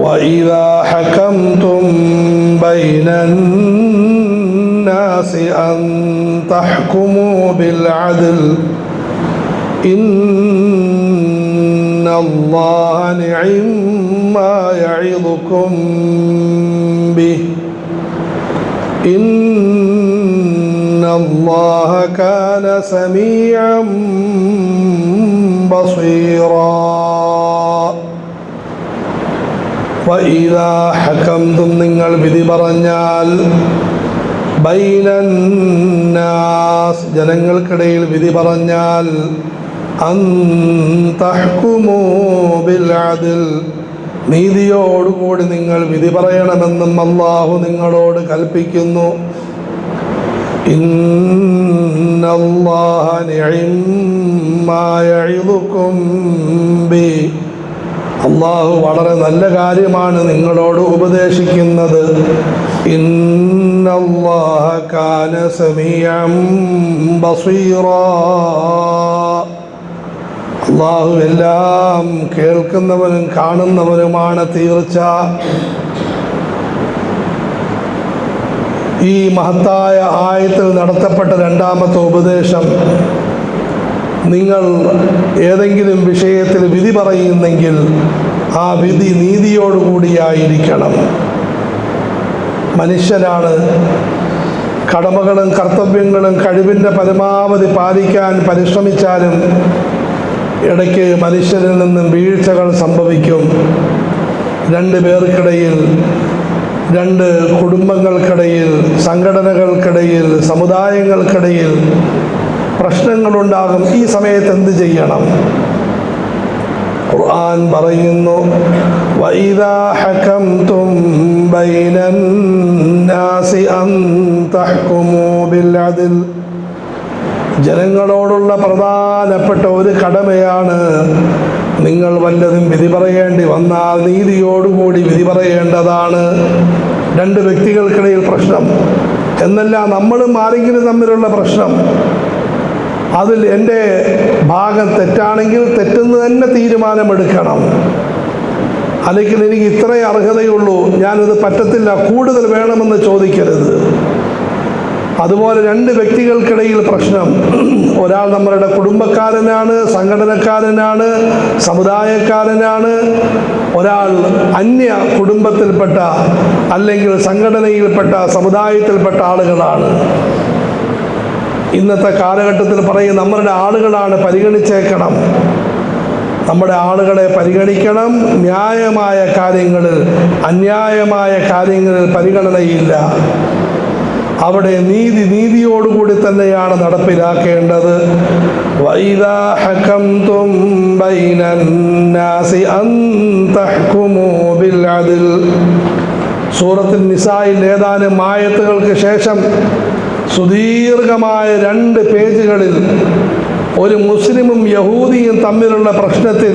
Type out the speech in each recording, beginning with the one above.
وإذا حكمتم بين الناس أن تحكموا بالعدل إن الله نعم ما يعظكم به إن الله كان سميعا بصيرا. ഹക്കംതും നിങ്ങൾ വിധി പറഞ്ഞാൽ ബൈനന്നാസ് ജനങ്ങൾക്കിടയിൽ വിധി പറഞ്ഞാൽ അന്തഹ്കുമോബിൽ നീതിയോടുകൂടി നിങ്ങൾ വിധി പറയണമെന്നും അള്ളാഹു നിങ്ങളോട് കൽപ്പിക്കുന്നു. ഇന്നല്ലാഹ ബി അള്ളാഹു വളരെ നല്ല കാര്യമാണ് നിങ്ങളോട് ഉപദേശിക്കുന്നത്. അള്ളാഹു എല്ലാം കേൾക്കുന്നവനും കാണുന്നവനുമാണ് തീർച്ച. ഈ മഹത്തായ ആയത്തിൽ നടത്തപ്പെട്ട രണ്ടാമത്തെ ഉപദേശം നിങ്ങൾ ഏതെങ്കിലും വിഷയത്തിൽ വിധി പറയുന്നെങ്കിൽ ആ വിധി നീതിയോടുകൂടിയായിരിക്കണം. മനുഷ്യനാണ് കടമകളും കർത്തവ്യങ്ങളും കഴിവിന്റെ പരമാവധി പാലിക്കാൻ പരിശ്രമിച്ചാലും ഇടയ്ക്ക് മനുഷ്യരിൽ നിന്നും വീഴ്ചകൾ സംഭവിക്കും. രണ്ട് പേർക്കിടയിൽ രണ്ട് കുടുംബങ്ങൾക്കിടയിൽ സംഘടനകൾക്കിടയിൽ സമുദായങ്ങൾക്കിടയിൽ പ്രശ്നങ്ങളുണ്ടാകും. ഈ സമയത്ത് എന്ത് ചെയ്യണം? ഖുർആൻ പറയുന്നു വൈദാ ഹകംതും ബൈനൻ നാസി അൻ തഹ്കുമു ബിൽ അദ്ൽ. ജനങ്ങളോടുള്ള പ്രധാനപ്പെട്ട ഒരു കടമയാണ് നിങ്ങൾ വല്ലതും വിധി പറയേണ്ടി വന്നാൽ നീതിയോടുകൂടി വിധി പറയേണ്ടതാണ്. രണ്ട് വ്യക്തികൾക്കിടയിൽ പ്രശ്നം. എന്നല്ല നമ്മളും ആരെങ്കിലും തമ്മിലുള്ള പ്രശ്നം. അതിൽ എന്റെ ഭാഗം തെറ്റാണെങ്കിൽ തെറ്റെന്ന് തന്നെ തീരുമാനമെടുക്കണം. അല്ലെങ്കിൽ എനിക്ക് ഇത്രേ അർഹതയുള്ളൂ ഞാനിത് പറ്റത്തില്ല കൂടുതൽ വേണമെന്ന് ചോദിക്കരുത്. അതുപോലെ രണ്ട് വ്യക്തികൾക്കിടയിൽ പ്രശ്നം. ഒരാൾ നമ്മളുടെ കുടുംബക്കാരനാണ് സംഘടനക്കാരനാണ് സമുദായക്കാരനാണ്. ഒരാൾ അന്യ കുടുംബത്തിൽപ്പെട്ട അല്ലെങ്കിൽ സംഘടനയിൽപ്പെട്ട സമുദായത്തിൽപ്പെട്ട ആളുകളാണ്. ഇന്നത്തെ കാലഘട്ടത്തിൽ പറയും നമ്മളുടെ ആളുകളാണ് പരിഗണിച്ചേക്കണം. നമ്മുടെ ആളുകളെ പരിഗണിക്കണം. ന്യായമായ കാര്യങ്ങളിൽ അന്യായമായ കാര്യങ്ങളിൽ പരിഗണനയില്ല. അവിടെ നീതി നീതിയോടുകൂടി തന്നെയാണ് നടപ്പിലാക്കേണ്ടത്. സൂറത്തിൽ നിസായിൽ ഏതാനും ആയത്തുകൾക്ക് ശേഷം സുദീർഘമായ രണ്ട് പേജുകളിൽ ഒരു മുസ്ലിമും യഹൂദിയും തമ്മിലുള്ള പ്രശ്നത്തിൽ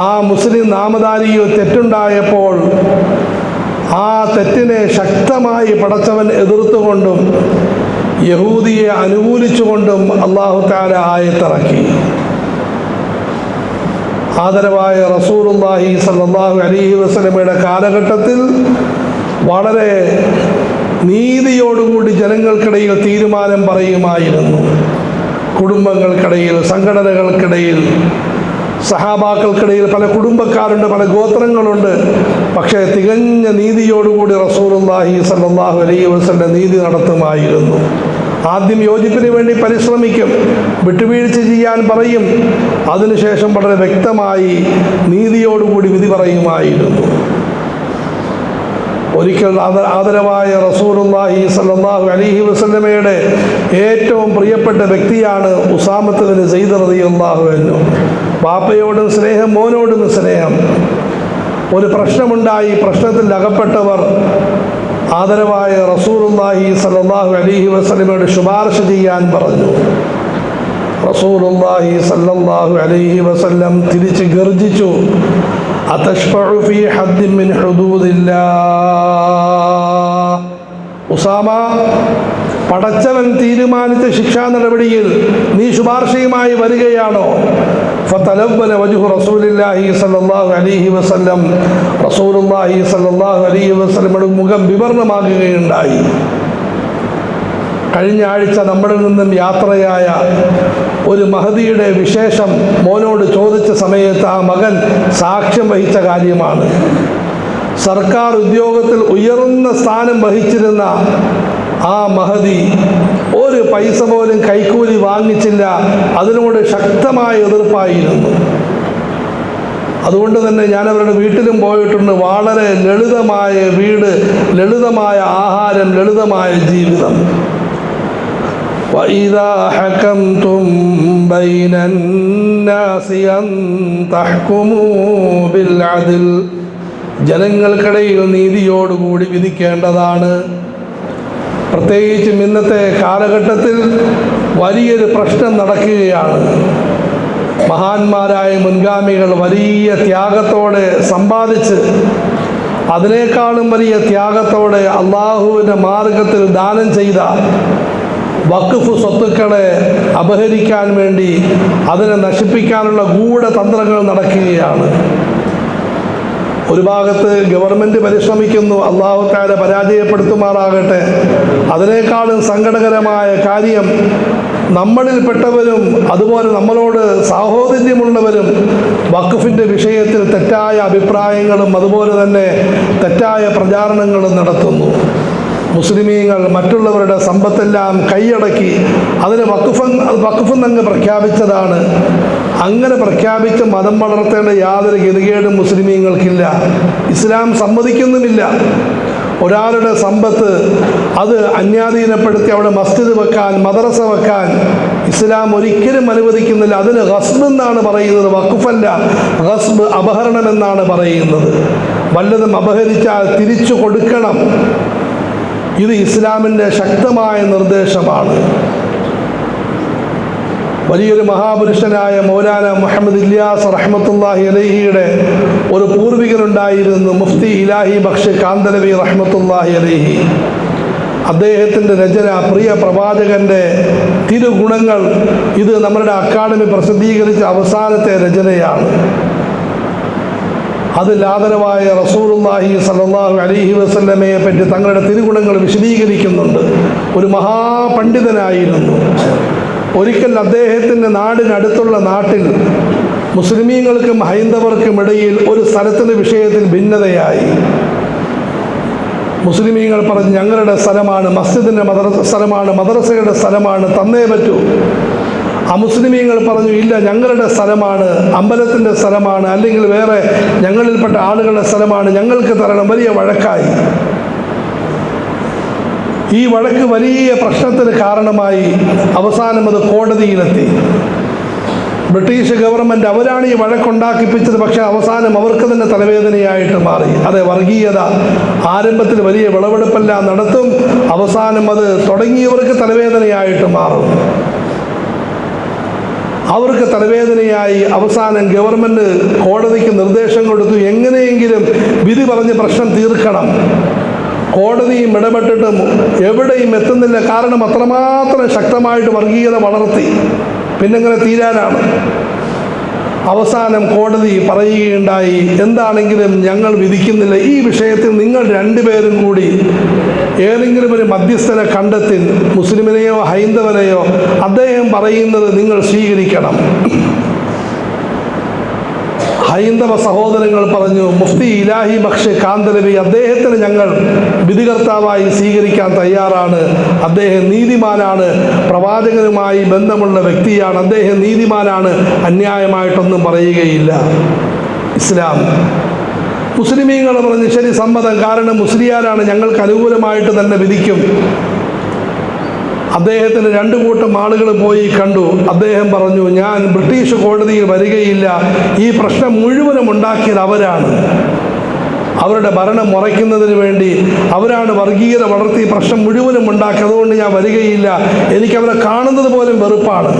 ആ മുസ്ലിം നാമധാരിയോ തെറ്റുണ്ടായപ്പോൾ ആ തെറ്റിനെ ശക്തമായി പടച്ചവൻ എതിർത്തുകൊണ്ടും യഹൂദിയെ അനുകൂലിച്ചുകൊണ്ടും അള്ളാഹു താര ആയത്തിറക്കി. ആദരവായ റസൂലുള്ളാഹി സല്ലാഹു അലി വസ്ലമയുടെ കാലഘട്ടത്തിൽ വളരെ നീതിയോടുകൂടി ജനങ്ങൾക്കിടയിൽ തീരുമാനം പറയുമായിരുന്നു. കുടുംബങ്ങൾക്കിടയിൽ സംഘടനകൾക്കിടയിൽ സഹാബാക്കൾക്കിടയിൽ പല കുടുംബക്കാരുണ്ട് പല ഗോത്രങ്ങളുണ്ട്. പക്ഷേ തികഞ്ഞ നീതിയോടുകൂടി റസൂലുള്ളാഹി സല്ലാഹു അലൈഹി വസല്ലം നീതി നടത്തുമായിരുന്നു. ആദ്യം യോജിപ്പിന് വേണ്ടി പരിശ്രമിക്കും വിട്ടുവീഴ്ച ചെയ്യാൻ പറയും. അതിനുശേഷം വളരെ വ്യക്തമായി നീതിയോടുകൂടി വിധി പറയുമായിരുന്നു. ഒരിക്കൽ ആദ- ആദരവായ റസൂലുള്ളാഹി സല്ലല്ലാഹു അലൈഹി വസല്ലമയുടെ ഏറ്റവും പ്രിയപ്പെട്ട വ്യക്തിയാണ് ഉസാമത്തുവിന് സെയ്ദ് റളിയല്ലാഹു അൻഹു. പാപ്പയോടും സ്നേഹം മോനോടും സ്നേഹം. ഒരു പ്രശ്നമുണ്ടായി പ്രശ്നത്തിൽ അകപ്പെട്ടവർ ആദരവായ റസൂലുള്ളാഹി സല്ലല്ലാഹു അലൈഹി വസല്ലമയോട് ശുപാർശ ചെയ്യാൻ പറഞ്ഞു. റസൂലുള്ളാഹി സല്ലല്ലാഹു അലൈഹി വസല്ലം തിരിച്ച് ഗർജിച്ചു. ഉസാമ പടച്ചവൻ തീരുമാനിച്ച ശിക്ഷാ നടപടിയിൽ നീ ശുപാർശയുമായി വരികയാണോ? അലൈഹി മുഖം വിവരണമാകുകയുണ്ടായി കഴിഞ്ഞ ആഴ്ച നമ്മളിൽ നിന്നും യാത്രയായ ഒരു മഹതിയുടെ വിശേഷം മോനോട് ചോദിച്ച സമയത്ത് ആ മകൻ സാക്ഷ്യം വഹിച്ച കാര്യമാണ്. സർക്കാർ ഉദ്യോഗത്തിൽ ഉയർന്ന സ്ഥാനം വഹിച്ചിരുന്ന ആ മഹതി ഒരു പൈസ പോലും കൈക്കൂലി വാങ്ങിച്ചില്ല അതിനോട് ശക്തമായ എതിർപ്പായിരുന്നു. അതുകൊണ്ട് തന്നെ ഞാൻ അവരുടെ വീട്ടിലും പോയിട്ടുണ്ട്. വളരെ ലളിതമായ വീട് ലളിതമായ ആഹാരം ലളിതമായ ജീവിതം. وإذا حكمتم بين الناس أن تحكموا بالعدل ജനങ്ങൾക്കിടയിൽ നീതിയോടുകൂടി വിധിക്കേണ്ടതാണ് പ്രത്യേകിച്ചും ഇന്നത്തെ കാലഘട്ടത്തിൽ വലിയൊരു പ്രശ്നം നടക്കുകയാണ് മഹാന്മാരായ മുൻഗാമികൾ വലിയ ത്യാഗത്തോടെ സമ്പാദിച്ച് അതിനേക്കാളും വലിയ ത്യാഗത്തോടെ അള്ളാഹുവിൻ്റെ മാർഗത്തിൽ ദാനം ചെയ്ത വഖഫ് സ്വത്തുക്കളെ അപഹരിക്കാൻ വേണ്ടി അതിനെ നശിപ്പിക്കാനുള്ള ഗൂഢതന്ത്രങ്ങൾ നടക്കുകയാണ്. ഒരു ഭാഗത്ത് ഗവൺമെന്റ് പരിശ്രമിക്കുന്നു അള്ളാഹുക്കാരെ പരാജയപ്പെടുത്തുമാറാകട്ടെ. അതിനേക്കാളും സങ്കടകരമായ കാര്യം നമ്മളിൽപ്പെട്ടവരും അതുപോലെ നമ്മളോട് സാഹോദര്യമുള്ളവരും വഖഫിന്റെ വിഷയത്തിൽ തെറ്റായ അഭിപ്രായങ്ങളും അതുപോലെ തന്നെ തെറ്റായ പ്രചാരണങ്ങളും നടത്തുന്നു. മുസ്ലിമീങ്ങൾ മറ്റുള്ളവരുടെ സമ്പത്തെല്ലാം കൈയടക്കി അതിന് വക്കുഫ് വക്കുഫ് അങ്ങ് പ്രഖ്യാപിച്ചതാണ്. അങ്ങനെ പ്രഖ്യാപിച്ച് മതം വളർത്തേണ്ട യാതൊരു ഗതികേടും മുസ്ലിമീങ്ങൾക്കില്ല. ഇസ്ലാം സമ്മതിക്കുന്നുമില്ല. ഒരാളുടെ സമ്പത്ത് അത് അന്യാധീനപ്പെടുത്തി അവിടെ മസ്ജിദ് വെക്കാൻ മദ്രസ വെക്കാൻ ഇസ്ലാം ഒരിക്കലും അനുവദിക്കുന്നില്ല. അതിന് ഹസ്ബ് എന്നാണ് പറയുന്നത്. വഖഫല്ല. ഹസ്ബ് അപഹരണം എന്നാണ് പറയുന്നത്. വല്ലതും അപഹരിച്ചാൽ തിരിച്ചു കൊടുക്കണം. ഇത് ഇസ്ലാമിന്റെ ശക്തമായ നിർദ്ദേശമാണ്. വലിയൊരു മഹാപുരുഷനായ മൗലാന മുഹമ്മദ് ഇല്യാസ് റഹ്മത്തുല്ലാഹി അലഹിയുടെ ഒരു പൂർവികനുണ്ടായിരുന്നു മുഫ്തി ഇലാഹി ബക്ഷ് കാന്തലവി റഹ്മത്തുല്ലാഹി അലഹി. അദ്ദേഹത്തിന്റെ രചന പ്രിയ പ്രവാചകന്റെ തിരുഗുണങ്ങൾ ഇത് നമ്മുടെ അക്കാദമി പ്രസിദ്ധീകരിച്ച അവസാനത്തെ രചനയാണ്. അതിൽ ലാതനമായ റസൂലുള്ളാഹി സല്ലാഹു അലൈഹി വസല്ലമയെ പറ്റി തങ്ങളുടെ തിരുഗുണങ്ങൾ വിശദീകരിക്കുന്നുണ്ട്. ഒരു മഹാപണ്ഡിതനായിരുന്നു. ഒരിക്കൽ അദ്ദേഹത്തിന്റെ നാടിനടുത്തുള്ള നാട്ടിൽ മുസ്ലിമീങ്ങൾക്കും ഹൈന്ദവർക്കും ഇടയിൽ ഒരു സ്ഥലത്തിന്റെ വിഷയത്തിൽ ഭിന്നതയായി. മുസ്ലിമീങ്ങൾ പറഞ്ഞ് ഞങ്ങളുടെ സ്ഥലമാണ് മസ്ജിദിന്റെ മദ്രസ സ്ഥലമാണ് മദ്രസയുടെ സ്ഥലമാണ് തന്നേ പറ്റൂ. അമുസ്ലിമീങ്ങൾ പറഞ്ഞു ഇല്ല ഞങ്ങളുടെ സ്ഥലമാണ് അമ്പലത്തിന്റെ സ്ഥലമാണ് അല്ലെങ്കിൽ വേറെ ഞങ്ങളിൽപ്പെട്ട ആളുകളുടെ സ്ഥലമാണ് ഞങ്ങൾക്ക് തരണം വലിയ വഴക്കായി. ഈ വഴക്ക് വലിയ പ്രശ്നത്തിന് കാരണമായി അവസാനം അത് കോടതിയിലെത്തി. ബ്രിട്ടീഷ് ഗവൺമെന്റ് അവരാണ് ഈ വഴക്കുണ്ടാക്കിപ്പിച്ചത് പക്ഷേ അവസാനം അവർക്ക് തന്നെ തലവേദനയായിട്ട് മാറി. അതെ വർഗീയത ആരംഭത്തിൽ വലിയ വിളവെടുപ്പെല്ലാം നടത്തും അവസാനം അത് തുടങ്ങിയവർക്ക് തലവേദനയായിട്ട് മാറും. അവർക്ക് തലവേദനയായി അവസാനം ഗവൺമെന്റ് കോടതിക്ക് നിർദ്ദേശം കൊടുത്തു എങ്ങനെയെങ്കിലും വിധി പറഞ്ഞ് പ്രശ്നം തീർക്കണം. കോടതിയും ഇടപെട്ടിട്ടും എവിടെയും എത്തുന്നില്ല. കാരണം അത്രമാത്രം ശക്തമായിട്ട് വർഗീയത വളർത്തി. പിന്നെങ്ങനെ തീരാനാണ്. അവസാനം കോടതി പറയുകയുണ്ടായി എന്താണെങ്കിലും ഞങ്ങൾ വിധിക്കുന്നില്ല. ഈ വിഷയത്തിൽ നിങ്ങൾ രണ്ടുപേരും കൂടി ഏതെങ്കിലും ഒരു മധ്യസ്ഥനെ കണ്ടെത്തി മുസ്ലിമിനെയോ ഹൈന്ദവനെയോ അദ്ദേഹം പറയുന്നത് നിങ്ങൾ സ്വീകരിക്കണം. ഹൈന്ദവ സഹോദരങ്ങൾ പറഞ്ഞു മുഫ്തി ഇലാഹി ബക്ഷ് കാന്തലവി അദ്ദേഹത്തിന് ഞങ്ങൾ വിധികർത്താവായി സ്വീകരിക്കാൻ തയ്യാറാണ്. അദ്ദേഹം നീതിമാനാണ് പ്രവാചകനുമായി ബന്ധമുള്ള വ്യക്തിയാണ്. അദ്ദേഹം നീതിമാനാണ് അന്യായമായിട്ടൊന്നും പറയുകയില്ല. ഇസ്ലാം. മുസ്ലിമീങ്ങൾ പറഞ്ഞു ശരി സമ്മതം. കാരണം മുസ്ലിയാരാണ് ഞങ്ങൾക്ക് അനുകൂലമായിട്ട് തന്നെ വിധിക്കും. അദ്ദേഹത്തിന് രണ്ടു കൂട്ടം ആളുകൾ പോയി കണ്ടു. അദ്ദേഹം പറഞ്ഞു ഞാൻ ബ്രിട്ടീഷ് കോടതിയിൽ വരികയില്ല. ഈ പ്രശ്നം മുഴുവനും ഉണ്ടാക്കിയത് അവരാണ്. അവരുടെ ഭരണം മുറയ്ക്കുന്നതിന് വേണ്ടി അവരാണ് വർഗീയത വളർത്തി പ്രശ്നം മുഴുവനും ഉണ്ടാക്കി. അതുകൊണ്ട് ഞാൻ വരികയില്ല. എനിക്ക് അവരെ കാണുന്നത് പോലും വെറുപ്പാണ്.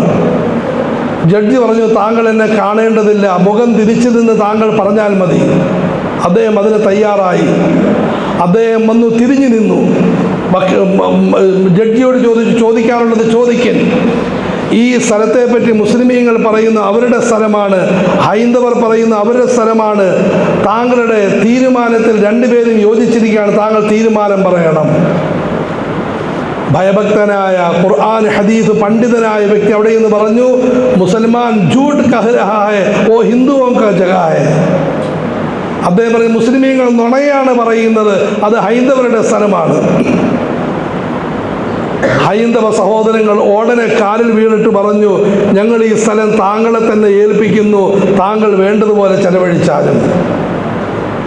ജഡ്ജി പറഞ്ഞു താങ്കൾ എന്നെ കാണേണ്ടതില്ല. മുഖം തിരിച്ചു നിന്ന് താങ്കൾ പറഞ്ഞാൽ മതി. അദ്ദേഹം അതിന് തയ്യാറായി. അദ്ദേഹം വന്നു തിരിഞ്ഞു നിന്നു. ജഡ്ജിയോട് ചോദിച്ച് ചോദിക്കാനുള്ളത് ചോദിക്കൻ. ഈ സ്ഥലത്തെ പറ്റി മുസ്ലിമീങ്ങൾ പറയുന്ന അവരുടെ സ്ഥലമാണ് ഹൈന്ദവർ പറയുന്ന അവരുടെ സ്ഥലമാണ്. താങ്കളുടെ തീരുമാനത്തിൽ രണ്ടുപേരും യോജിച്ചിരിക്കുകയാണ്. താങ്കൾ തീരുമാനം പറയണം. ഭയഭക്തനായ ഖുർആൻ ഹദീസ് പണ്ഡിതനായ വ്യക്തി അവിടെ നിന്ന് പറഞ്ഞു മുസൽമാൻ ജൂട്ട് കഹ്ലഹായ ഓ ഹിന്ദുവോം ക അദ്ദേഹം പറയും മുസ്ലിമീങ്ങൾ നുണയാണ് പറയുന്നത്. അത് ഹൈന്ദവരുടെ സ്ഥലമാണ്. ഹൈന്ദവ സഹോദരങ്ങൾ ഓടനെ കാലിൽ വീണിട്ട് പറഞ്ഞു ഞങ്ങൾ ഈ സ്ഥലം താങ്കളെ തന്നെ ഏൽപ്പിക്കുന്നു. താങ്കൾ വേണ്ടതുപോലെ ചെലവഴിച്ചാലും.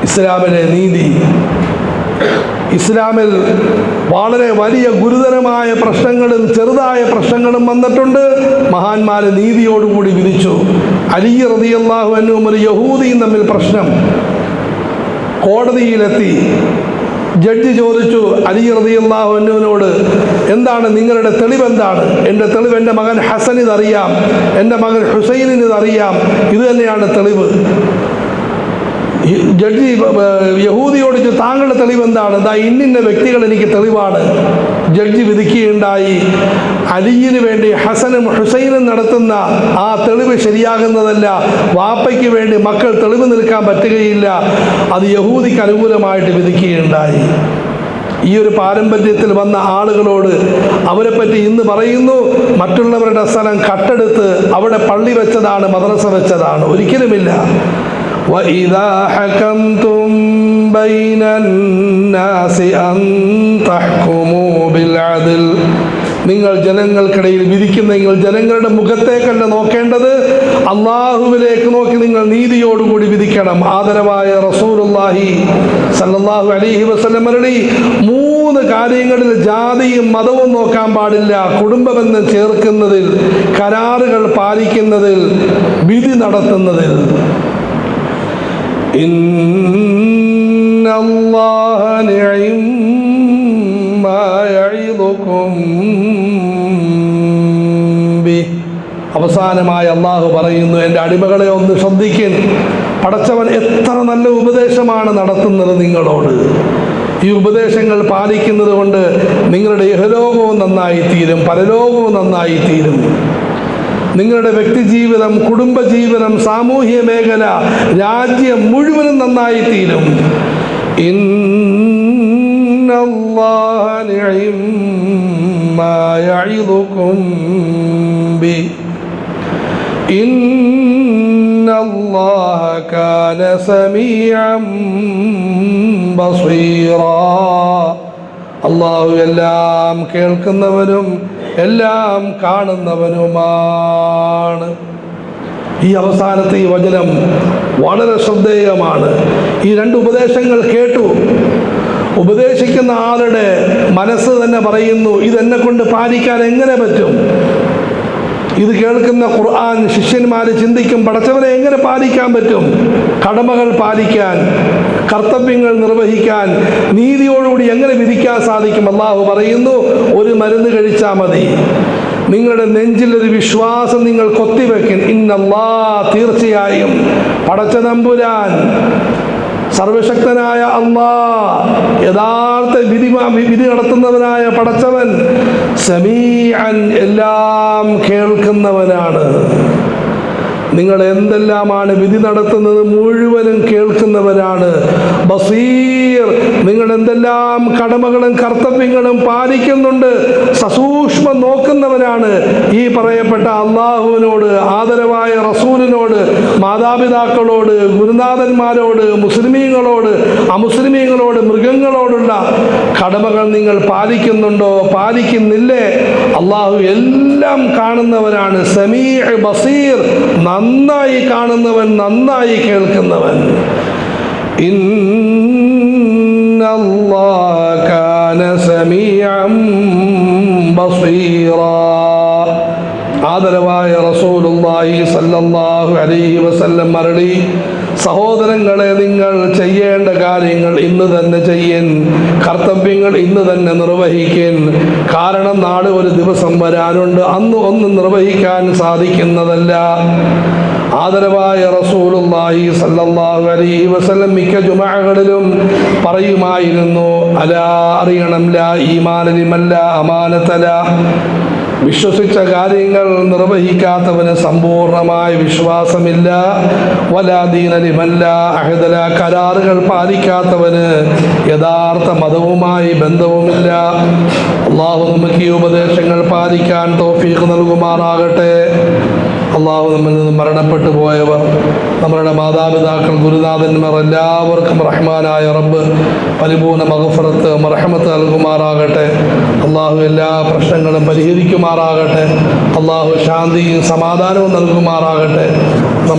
ഇസ്ലാമിലെ നീതി. ഇസ്ലാമിൽ വളരെ വലിയ ഗുരുതരമായ പ്രശ്നങ്ങളും ചെറുതായ പ്രശ്നങ്ങളും വന്നിട്ടുണ്ട്. മഹാന്മാരെ നീതിയോടുകൂടി വിധിച്ചു. അലി റതിയല്ലാഹു അന്നും ഒരു യഹൂദിയും തമ്മിൽ പ്രശ്നം. കോടതിയിലെത്തി. ജഡ്ജി ചോദിച്ചു അലി റതിയല്ലാഹു അന്നുവിനോട് എന്താണ് നിങ്ങളുടെ തെളിവെന്താണ്? എന്റെ തെളിവ് എന്റെ മകൻ ഹസൻ ഇതറിയാം എന്റെ മകൻ ഹുസൈനിന് ഇതറിയാം ഇത് തന്നെയാണ് തെളിവ്. ജഡ്ജി യഹൂദിയോട് താങ്കളുടെ തെളിവ് എന്താണ്? എന്താ ഇന്നിന്ന വ്യക്തികൾ എനിക്ക് തെളിവാണ്. ജഡ്ജി വിധിക്കുകയുണ്ടായി. അലിയിന് വേണ്ടി ഹസനും ഹുസൈനും നടത്തുന്ന ആ തെളിവ് ശരിയാകുന്നതല്ല. വാപ്പയ്ക്ക് വേണ്ടി മക്കൾ തെളിവ് നിൽക്കാൻ പറ്റുകയില്ല. അത് യഹൂദിക്ക് അനുകൂലമായിട്ട് വിധിക്കുകയുണ്ടായി. ഈ ഒരു പാരമ്പര്യത്തിൽ വന്ന ആളുകളോട് അവരെപ്പറ്റി ഇന്ന് പറയുന്നു മറ്റുള്ളവരുടെ സ്ഥലം കട്ടെടുത്ത് അവിടെ പള്ളി വെച്ചതാണ് മദ്രസ വെച്ചതാണ്. ഒരിക്കലുമില്ല. وإذا حكمتم بين الناس أن تحكموا بالعدل നിങ്ങൾ ജനങ്ങൾക്കിടയിൽ വിധിക്കുന്ന നിങ്ങൾ ജനങ്ങളുടെ മുഖത്തേക്കല്ല നോക്കേണ്ടത് അള്ളാഹുവിലേക്ക് നോക്കി നിങ്ങൾ നീതിയോടുകൂടി വിധിക്കണം ആദരവായ റസൂലുള്ളാഹി സല്ലല്ലാഹു അലൈഹി വസല്ലം മരളി മൂന്ന് കാര്യങ്ങളിൽ ജാതിയും മതവും നോക്കാൻ പാടില്ല കുടുംബബന്ധം ചേർക്കുന്നതിൽ കരാറുകൾ പാലിക്കുന്നതിൽ വിധി നടത്തുന്നതിൽ إن الله نعم ما يعظكم به അവസാനമായി അള്ളാഹു പറയുന്നു എൻ്റെ അടിമകളെ ഒന്ന് ശ്രദ്ധിക്കൻ പടച്ചവൻ എത്ര നല്ല ഉപദേശമാണ് നടത്തുന്നത് നിങ്ങളോട് ഈ ഉപദേശങ്ങൾ പാലിക്കുന്നത് കൊണ്ട് നിങ്ങളുടെ ഇഹലോകവും നന്നായി തീരും പരലോകവും നന്നായി തീരും നിങ്ങളുടെ വ്യക്തിജീവിതം കുടുംബജീവിതം സാമൂഹ്യ മേഖല രാജ്യം മുഴുവനും നന്നായി തീരും അള്ളാഹു എല്ലാം കേൾക്കുന്നവനും എല്ലാം കാണുന്നവനുമാണ്. ഈ അവസാനത്തെ ഈ വചനം വളരെ ശ്രദ്ധേയമാണ്. ഈ രണ്ട് ഉപദേശങ്ങൾ കേട്ടു. ഉപദേശിക്കുന്ന ആളുടെ മനസ്സ് തന്നെ പറയുന്നു ഇതെന്നെ കൊണ്ട് പാലിക്കാൻ എങ്ങനെ പറ്റും? ഇത് കേൾക്കുന്ന ഖുർആൻ ശിഷ്യന്മാർ ചിന്തിക്കും പടച്ചവനെ എങ്ങനെ പാലിക്കാൻ പറ്റും? കടമകൾ പാലിക്കാൻ കർത്തവ്യങ്ങൾ നിർവഹിക്കാൻ നീതിയോടുകൂടി എങ്ങനെ വിധിക്കാൻ സാധിക്കും? അള്ളാഹു പറയുന്നു ഒരു മരുന്ന് കഴിച്ചാൽ മതി. നിങ്ങളുടെ നെഞ്ചിൽ ഒരു വിശ്വാസം നിങ്ങൾ കൊത്തിവെക്കും. ഇന്നല്ലാ തീർച്ചയായും. പടച്ച നമ്പുരാൻ സർവശക്തനായ അള്ളാ യഥാർത്ഥ വിധി വിധി നടത്തുന്നവനായ പടച്ചവൻ സമീഅൻ എല്ലാം കേൾക്കുന്നവനാണ്. നിങ്ങൾ എന്തെല്ലാമാണ് വിധി നടത്തുന്നത് മുഴുവനും കേൾക്കുന്നവരാണ്. ബസീർ നിങ്ങൾ എന്തെല്ലാം കടമകളും കർത്തവ്യങ്ങളും പാലിക്കുന്നുണ്ട് സസൂക്ഷ്മം നോക്കുന്നവരാണ്. ഈ പറയപ്പെട്ട അള്ളാഹുവിനോട് ആദരവായ റസൂലിനോട് മാതാപിതാക്കളോട് ഗുരുനാഥന്മാരോട് മുസ്ലിമീങ്ങളോട് അമുസ്ലിമീങ്ങളോട് മൃഗങ്ങളോടുള്ള കടമകൾ നിങ്ങൾ പാലിക്കുന്നുണ്ടോ? പാലിക്കുന്നില്ലേ? അള്ളാഹു എല്ലാം കാണുന്നവരാണ്. സമീ ബസീർ നന്നായി കാണുന്നവൻ നന്നായി കേൾക്കുന്നവൻ. ആദരവായ റസൂലുള്ളാഹി സല്ലല്ലാഹു അലൈഹി വസല്ലം മരളി സഹോദരങ്ങളെ നിങ്ങൾ ചെയ്യേണ്ട കാര്യങ്ങൾ ഇന്ന് തന്നെ ചെയ്യൻ. കർത്തവ്യങ്ങൾ ഇന്ന് തന്നെ നിർവഹിക്കൻ. കാരണം നാളെ ഒരു ദിവസം വരാനുണ്ട്. അന്ന് ഒന്നും നിർവഹിക്കാൻ സാധിക്കുന്നതല്ല. ആദരവായ റസൂലുള്ളാഹി സല്ലല്ലാഹു അലൈഹി വസല്ലം മിക്ക ജുമഅകളിലും പറയുമായിരുന്നു അല അറിയണം ലാ ഈമാന അമാനതല. വിശ്വസിച്ച കാര്യങ്ങൾ നിർവഹിക്കാത്തവന് സമ്പൂർണമായ വിശ്വാസമില്ല. വലാദീനലിമല്ല അഹദല കരാറുകൾ പാലിക്കാത്തവന് യഥാർത്ഥ മതവുമായി ബന്ധവുമില്ല. അള്ളാഹു നമുക്ക് ഈ ഉപദേശങ്ങൾ പാലിക്കാൻ തോഫീക്ക് നൽകുമാറാകട്ടെ. അള്ളാഹു നമ്മിൽ നിന്ന് മരണപ്പെട്ടു പോയവർ നമ്മളുടെ മാതാപിതാക്കൾ ഗുരുനാഥന്മാർ എല്ലാവർക്കും റഹ്മാനായ റബ്ബ് പരിപൂർണ മഹഫറത്ത് മറഹമത്ത് നൽകുമാറാകട്ടെ. അള്ളാഹു എല്ലാ പ്രശ്നങ്ങളും പരിഹരിക്കുമാറാകട്ടെ. അള്ളാഹു ശാന്തിയും സമാധാനവും നൽകുമാറാകട്ടെ.